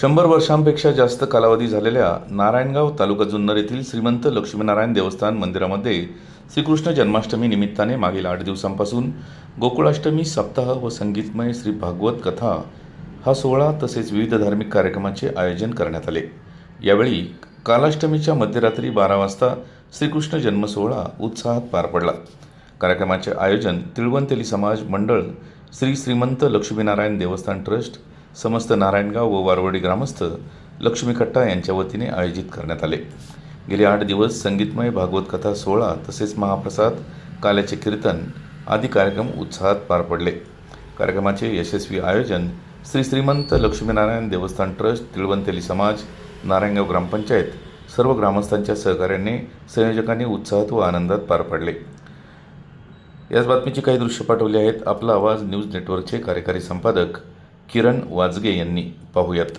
शंभर वर्षांपेक्षा जास्त कालावधी झालेल्या नारायणगाव तालुका जुन्नर येथील श्रीमंत लक्ष्मीनारायण देवस्थान मंदिरामध्ये श्रीकृष्ण जन्माष्टमी निमित्ताने मागील आठ दिवसांपासून गोकुळाष्टमी सप्ताह व संगीतमय श्री भागवत कथा हा सोहळा तसेच विविध धार्मिक कार्यक्रमांचे आयोजन करण्यात आले. यावेळी कालाष्टमीच्या मध्यरात्री बारा वाजता श्रीकृष्ण जन्मसोहळा उत्साहात पार पडला. कार्यक्रमाचे आयोजन तिळवंतेली समाज मंडळ श्री श्रीमंत लक्ष्मीनारायण देवस्थान ट्रस्ट समस्त नारायणगाव व वारवडी ग्रामस्थ लक्ष्मी खट्टा यांच्या वतीने आयोजित करण्यात आले. गेले आठ दिवस संगीतमय भागवत कथा सोहळा तसेच महाप्रसाद काल्याचे कीर्तन आदी कार्यक्रम उत्साहात पार पडले. कार्यक्रमाचे यशस्वी आयोजन श्री श्रीमंत लक्ष्मीनारायण देवस्थान ट्रस्ट तिळवंतेली समाज नारायणगाव ग्रामपंचायत सर्व ग्रामस्थांच्या सहकार्याने संयोजकांनी उत्साहात व आनंदात पार पाडले. याच बातमीची काही दृश्य पाठवली आहेत. आपला आवाज न्यूज नेटवर्कचे कार्यकारी संपादक किरण वाजगे यांनी पाहूयात.